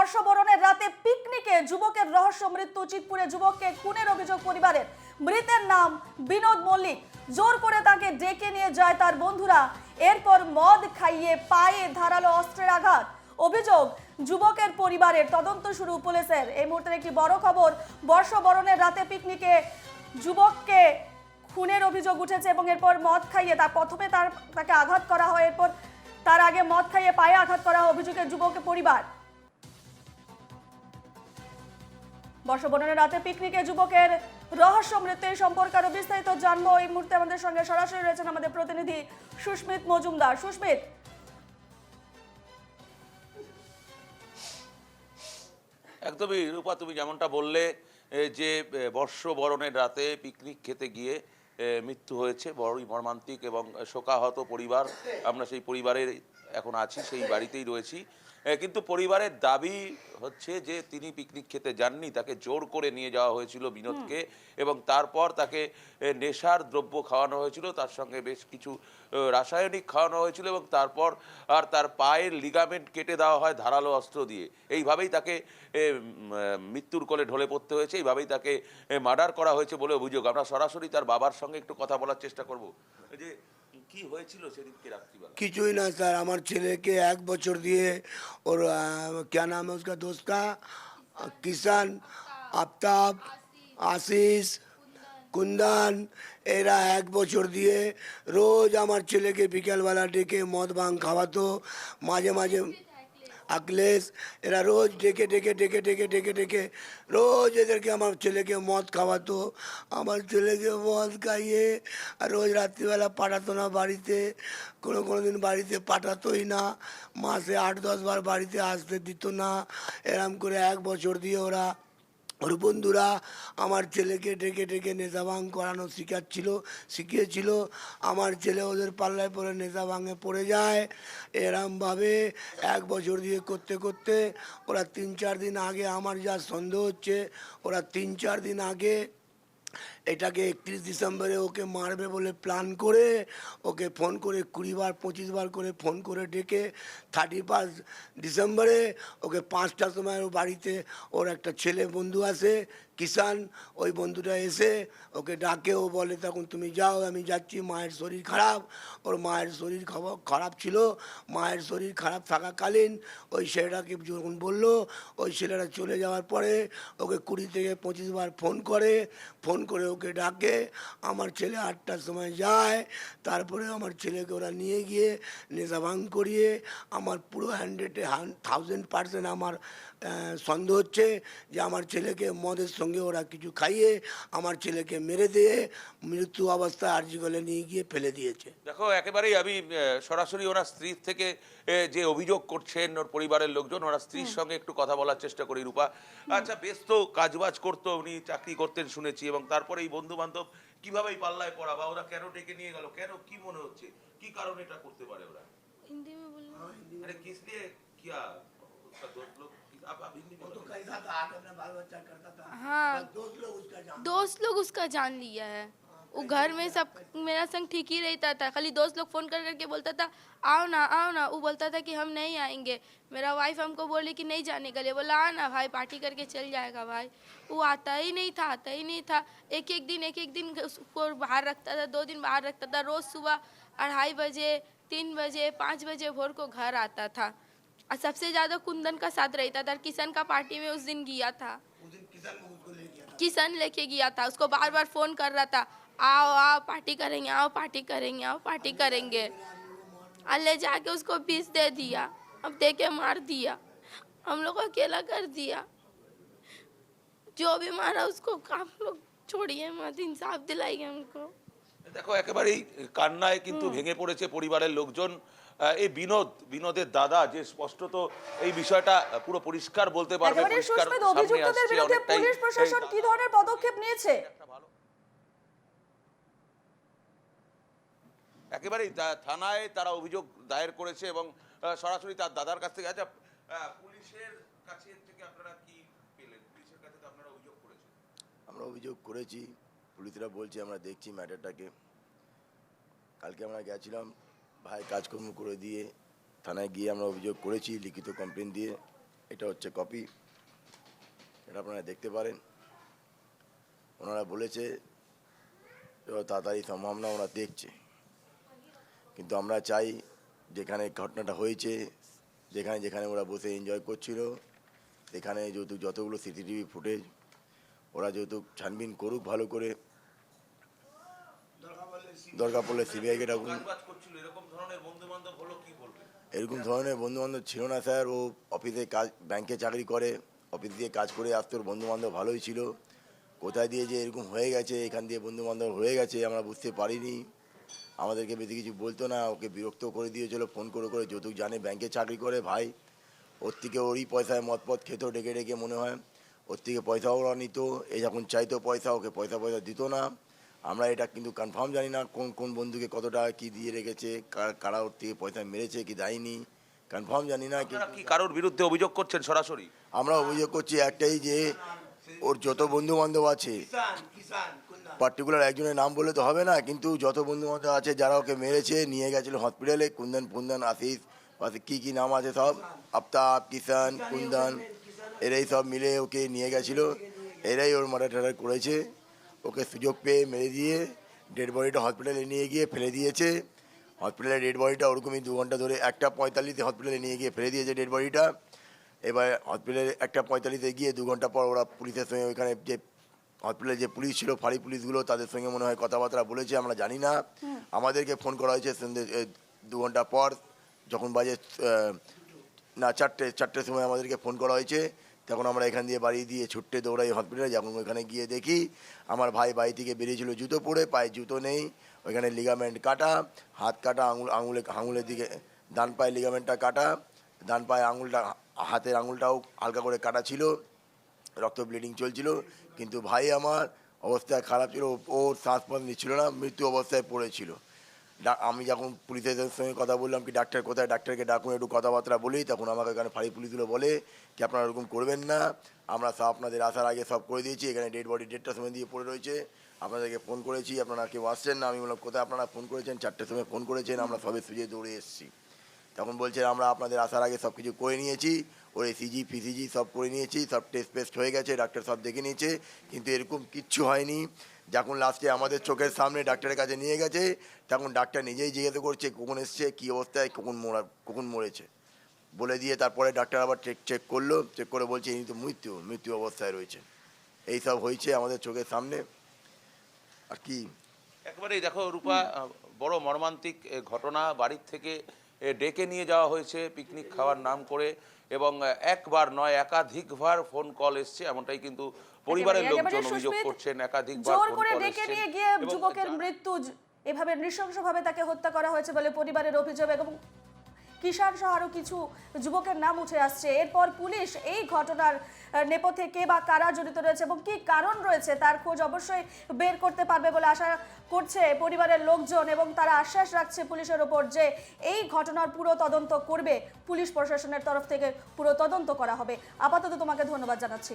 বর্ষবরণের রাতে পিকনিকে যুবকের রহস্য মৃত্যু। চিতপুরে যুবককে খুনের অভিযোগ পরিবারের। মৃতের নাম বিনোদ মল্লিক। জোর করে তাকে ডেকে নিয়ে যায় তার বন্ধুরা। এরপর মদ খাইয়ে পায়ে ধারালো অস্ত্রের আঘাত। অভিযোগ, যুবকের পরিবারের তদন্ত শুরু পুলিশের। এই মুহূর্তের একটি বড় খবর, বর্ষবরণের রাতে পিকনিকে যুবককে খুনের অভিযোগ উঠেছে এবং এরপর মদ খাইয়ে তার প্রথমে তার, তাকে আঘাত করা হয়। এরপর তার আগে মদ খাইয়ে পায়ে আঘাত করা অভিযোগের যুবকের পরিবার। বর্ষবরণের রাতে পিকনিকে যুবকের রহস্য মৃত্যু সম্পর্কে আরও বিস্তারিত জানব। এই মুহূর্তে আমাদের সঙ্গে সরাসরি রয়েছেন আমাদের প্রতিনিধি সুস্মিত মজুমদার। সুস্মিত। একদমই রূপা, তুমি যেমনটা বললে যে বর্ষবরণের রাতে পিকনিক খেতে গিয়ে মৃত্যু হয়েছে। বড়ই মর্মান্তিক এবং শোকাহত পরিবার। আমরা সেই পরিবারের এখন আছি সেই বাড়িতেই রয়েছি। কিন্তু পরিবারের দাবি হচ্ছে যে তিনি পিকনিক খেতে যাননি তাকে জোর করে নিয়ে যাওয়া হয়েছিল বিনোদকে এবং তারপর তাকে নেশার দ্রব্য খাওয়ানো হয়েছিল তার সঙ্গে বেশ কিছু রাসায়নিক খাওয়ানো হয়েছিল এবং তারপর আর তার পায়ের লিগামেন্ট কেটে দেওয়া হয় ধারালো অস্ত্র দিয়ে। এইভাবেই তাকে মৃত্যুর কোলে ঢলে পড়তে হয়েছে এইভাবেই তাকে মার্ডার করা হয়েছে বলে অভিযোগ। আমরা সরাসরি তার বাবার সঙ্গে একটু কথা বলার চেষ্টা করব। যে কি হয়েছিল সেদিনকে রাত্রিবেলা কিছুই না স্যার আমার ছেলেকে এক বছর দিয়ে ওর আহ, क्या नाम है उसका दोस्त का अ, किसान আফতাব আশিস কুন্দন এরা এক বছর দিয়ে রোজ আমার ছেলেকে বিকেলবেলা ডেকে মদ ভাঙ খাওয়াতো মাঝে মাঝে আকলেশ এরা রোজ ডেকে ডেকে ডেকে ডেকে ডেকে ডেকে, রোজ এদেরকে আমার ছেলেকে মদ খাওয়াতো, আমার ছেলেকে মদ খাইয়ে, আর রোজ রাত্রিবেলা পাঠাতো না বাড়িতে, কোনো কোনো দিন বাড়িতে পাঠাতোই না, মাসে আট, দশ বার বাড়িতে আসতে দিত না, এরম করে এক বছর দিয়ে ওরা ওর বন্ধুরা আমার ছেলেকে ডেকে ডেকে ভাঙ করানো শিখাচ্ছিল, শিখিয়েছিল। আমার ছেলে ওদের পাল্লায় পরে নেশা ভাঙে পড়ে যায়। এরমভাবে এক বছর দিয়ে করতে করতে ওরা তিন চার দিন আগে আমার যা সন্দেহ হচ্ছে, ওরা তিন চার দিন আগে এটাকে একত্রিশ ডিসেম্বরে ওকে মারবে বলে প্ল্যান করে, ওকে ফোন করে কুড়ি বার, পঁচিশ বার করে ফোন করে ডেকে থার্টি ফার্স্ট ডিসেম্বরে ওকে পাঁচটার সময় ওর বাড়িতে ওর একটা ছেলে বন্ধু আছে কিষান ওই বন্ধুটা এসে ওকে ডাকে, ও বলে, তখন তুমি যাও, আমি যাচ্ছি, মায়ের শরীর খারাপ। ওর মায়ের শরীর খারাপ ছিল। মায়ের শরীর খারাপ থাকাকালীন ওই ছেলেটাকে যখন বলল, ওই ছেলেটা চলে যাওয়ার পরে ওকে কুড়ি থেকে পঁচিশ বার ফোন করে ফোন করে ওকে ডাকে, আমার ছেলে আটটার সময় যায়, তারপরে আমার ছেলেকে ওরা নিয়ে গিয়ে নেশা ভাঙ করিয়ে, আমার পুরো হান্ড্রেডে হান থাউজেন্ড পার্সেন্ট আমার সন্দেহ হচ্ছে যে আমার ছেলেকে মদের সঙ্গে ওরা কিছু খাইয়ে আমার ছেলেকে মেরে দিয়ে মৃত্যু অবস্থায় আর্জিগলে নিয়ে গিয়ে ফেলে দিয়েছে দেখো একেবারেই আমি আহ, সরাসরি ওনার স্ত্রীর থেকে এ, যে অভিযোগ করছেন ওর পরিবারের লোকজন ওনার স্ত্রীর সঙ্গে একটু কথা বলার চেষ্টা করি রূপা আচ্ছা বেশ তো কাজবাজ করতো উনি চাকরি করতেন শুনেছি এবং তারপরে এই বন্ধু বান্ধব কিভাবে এই পাল্লায় পড়া বা ওরা কেন ডেকে নিয়ে গেল কেন কি মনে হচ্ছে কি কারণে এটা করতে পারে ওরা हिंदी में बोलना अरे किस लिए किया उसका दोस्त लोग में बोलो। हाँ। दोस्त लोग उसका जान दोस्त लोग उसका जान लिया है। वो घर में सब मेरा संग ठीक ही रहता था। खाली दोस्त लोग फ़ोन कर करके बोलता था आओ ना आओ ना। वो बोलता था कि हम नहीं आएँगे। मेरा वाइफ हमको बोले कि नहीं जाने के लिए। बोला आ ना भाई पार्टी करके चल जाएगा भाई। वो आता ही नहीं था आता ही नहीं था। एक एक दिन एक एक दिन उसको बाहर रखता था दो दिन बाहर रखता था। रोज़ सुबह अढ़ाई बजे तीन बजे पाँच बजे भोर को घर आता था। और सबसे ज़्यादा कुंदन का साथ रहता था किशन का पार्टी में उस दिन गया था। किशन लेके गया था। उसको बार बार फ़ोन कर रहा था आओ आओ पार्टी करेंगे आओ पार्टी करेंगे आओ पार्टी करेंगे। और ले जाके उसको बीस दे दिया अब दे के मार दिया हम लोग को अकेला कर दिया। जो भी मारा उसको आप लोग छोड़िए मत इंसाफ दिलाइए हमको। দেখো একেবারেই কান্নায় কিন্তু ভেঙে পড়েছে পরিবারের লোকজন। এই বিনোদ বিনোদের দাদা যে স্পষ্টত এই বিষয়টা পুরো পরিষ্কার বলতে পারবে পরিষ্কার অভিযুক্তদের বিরুদ্ধে পুলিশ প্রশাসন কি ধরনের পদক্ষেপ নিয়েছে? একেবারেই থানায় তারা অভিযোগ দায়ের করেছে এবং সরাসরি তার দাদার কাছ থেকে। আচ্ছা পুলিশের কাছে থেকে আপনারা কি পেলেন? পুলিশের কাছে তো আপনারা অভিযোগ করেছেন। আমরা অভিযোগ করেছি। পুলিশরা বলছে, আমরা দেখছি ম্যাটারটাকে। কালকে আমরা গেছিলাম, ভাই কাজকর্ম করে দিয়ে থানায় গিয়ে আমরা অভিযোগ করেছি, লিখিত কমপ্লেন দিয়ে। এটা হচ্ছে কপি এটা আপনারা দেখতে পারেন। ওনারা বলেছে তাড়াতাড়ি সম্ভাবনা ওরা দেখছে। কিন্তু আমরা চাই, যেখানে ঘটনাটা হয়েছে, যেখানে যেখানে ওরা বসে এনজয় করছিল, সেখানে যেহেতু যতগুলো সিসিটিভি ফুটেজ ওরা যেহেতু ছানবিন করুক ভালো করে দরকার পড়লে সিবিআইকে ডাকুন। এরকম ধরনের বন্ধু বান্ধব হলো কি বলবেন এরকম ধরনের বন্ধু বান্ধব ছিল না স্যার ও অফিসে কাজ ব্যাংকে চাকরি করে অফিস দিয়ে কাজ করে আসতো ওর বন্ধু বান্ধব ভালোই ছিল। কোথায় দিয়ে যে এরকম হয়ে গেছে এখান দিয়ে বন্ধু বান্ধব হয়ে গেছে আমরা বুঝতে পারিনি। আমাদেরকে বেশি কিছু বলতো না ওকে বিরক্ত করে দিয়েছিল ফোন করে করে যৌতুক জানে ব্যাংকে চাকরি করে ভাই। ওর থেকে ওরই পয়সায় মদ পথ খেত ডেকে ডেকে মনে হয়। ওর থেকে পয়সাও ওরা নিত এই যখন চাইতো পয়সা ওকে পয়সা পয়সা দিত না। আমরা এটা কিন্তু কনফার্ম জানি না কোন কোন বন্ধুকে কত টাকা কী দিয়ে রেখেছে কার- ওর থেকে পয়সা মেরেছে কি দেয়নি কনফার্ম জানি না কি কারোর বিরুদ্ধে অভিযোগ করছেন সরাসরি? আমরা অভিযোগ করছি একটাই যে ওর যত বন্ধু বান্ধব আছে পার্টিকুলার একজনের নাম বলে তো হবে না কিন্তু যত বন্ধু বান্ধব আছে যারা ওকে মেরেছে নিয়ে গেছিল হসপিটালে কুন্দন ফুন্দন আশিস পাশে কী কী নাম আছে সব? আফতাব কিষান কুন্দন এরাই সব মিলে ওকে নিয়ে গেছিল এরাই ওর মার্ডার টার্ডার করেছে। ওকে সুযোগ পেয়ে মেরে দিয়ে ডেড বডিটা হসপিটালে নিয়ে গিয়ে ফেলে দিয়েছে। হসপিটালে ডেড বডিটা ওরকমই দু ঘণ্টা ধরে একটা পঁয়তাল্লিশে হসপিটালে নিয়ে গিয়ে ফেলে দিয়েছে ডেড বডিটা এবার হসপিটালে একটা পঁয়তাল্লিশে গিয়ে দু ঘণ্টা পর ওরা পুলিশের সঙ্গে ওইখানে যে হসপিটালে যে পুলিশ ছিল ফাঁড়ি পুলিশগুলো তাদের সঙ্গে মনে হয় কথাবার্তা বলেছে আমরা জানি না। আমাদেরকে ফোন করা হয়েছে সন্ধ্যে দু ঘণ্টা পর যখন বাজে না চারটে চারটের সময় আমাদেরকে ফোন করা হয়েছে। তখন আমরা এখান দিয়ে বাড়ি দিয়ে ছুট্টে দৌড়াই হসপিটালে যখন ওইখানে গিয়ে দেখি আমার ভাই বাড়ি থেকে বেরিয়েছিল জুতো পরে, পায়ে জুতো নেই, ওইখানে লিগামেন্ট কাটা, হাত কাটা, আঙুল, আঙুলে, আঙুলের দিকে, ডান পায়ে লিগামেন্টটা কাটা, ডান পায়ে আঙুলটা, হাতের আঙুলটাও হালকা করে কাটা ছিল, রক্ত ব্লিডিং চলছিল, কিন্তু ভাই আমার অবস্থা খারাপ ছিল ওর শ্বাস নিচ্ছিল না, মৃত্যু অবস্থায় পড়েছিল। আমি যখন পুলিশের সঙ্গে কথা বললাম কি, ডাক্তার কোথায়? ডাক্তারকে ডাকুন, একটু কথাবার্তা বলি, তখন আমাকে এখানে ফাঁড়ি পুলিশগুলো বলে কি, আপনারা ওরকম করবেন না। আমরা সব আপনাদের আসার আগে সব করে দিয়েছি। এখানে ডেড বডি ডেটটার সময় দিয়ে পড়ে রয়েছে। আপনাদেরকে ফোন করেছি, আপনারা কেউ আসছেন না। আমি বললাম, কোথায় আপনারা ফোন করেছেন? চারটের সময় ফোন করেছেন। আমরা সবে সুজে দৌড়ে এসেছি। তখন বলছে, আমরা আপনাদের আসার আগে সব কিছু করে নিয়েছি। ওর সিজি ফিসিজি সব করে নিয়েছি। সব টেস্ট পেস্ট হয়ে গেছে। ডাক্তার সব দেখে নিয়েছে। কিন্তু এরকম কিচ্ছু হয়নি। যখন লাস্টে আমাদের চোখের সামনে ডাক্তারের কাছে নিয়ে গেছে, তখন ডাক্তার নিজেই জিজ্ঞাসা করছে, কখন এসছে? কী অবস্থায়? কখন মরা, কখন মরেছে? বলে দিয়ে তারপরে ডাক্তার আবার চেক চেক করল চেক করে বলছে, ইনি তো মৃত্যু মৃত্যু অবস্থায় রয়েছে এই সব হয়েছে আমাদের চোখের সামনে। আর কি? একবারেই দেখো রূপা, বড় মর্মান্তিক ঘটনা বাড়ির থেকে ডেকে নিয়ে যাওয়া হয়েছে পিকনিক খাওয়ার নাম করে এবং একবার নয় একাধিকবার ফোন কল এসছে এমনটাই কিন্তু পরিবারের লোকজন অভিযোগ করছেন একাধিকবার ফোন কল ডেকে নিয়ে গিয়ে যুবকের মৃত্যু এভাবে এভাবে নৃশংসভাবে তাকে হত্যা করা হয়েছে বলে পরিবারের অভিযোগ এবং কিষাণ সহ আরও কিছু যুবকের নাম উঠে আসছে। এরপর পুলিশ এই ঘটনার নেপথ্যে কে বা কারা জড়িত রয়েছে এবং কি কারণ রয়েছে তার খোঁজ অবশ্যই বের করতে পারবে বলে আশা করছে পরিবারের লোকজন এবং তারা আশ্বাস রাখছে পুলিশের ওপর যে এই ঘটনার পুরো তদন্ত করবে। পুলিশ প্রশাসনের তরফ থেকে পুরো তদন্ত করা হবে। আপাতত তোমাকে ধন্যবাদ জানাচ্ছি।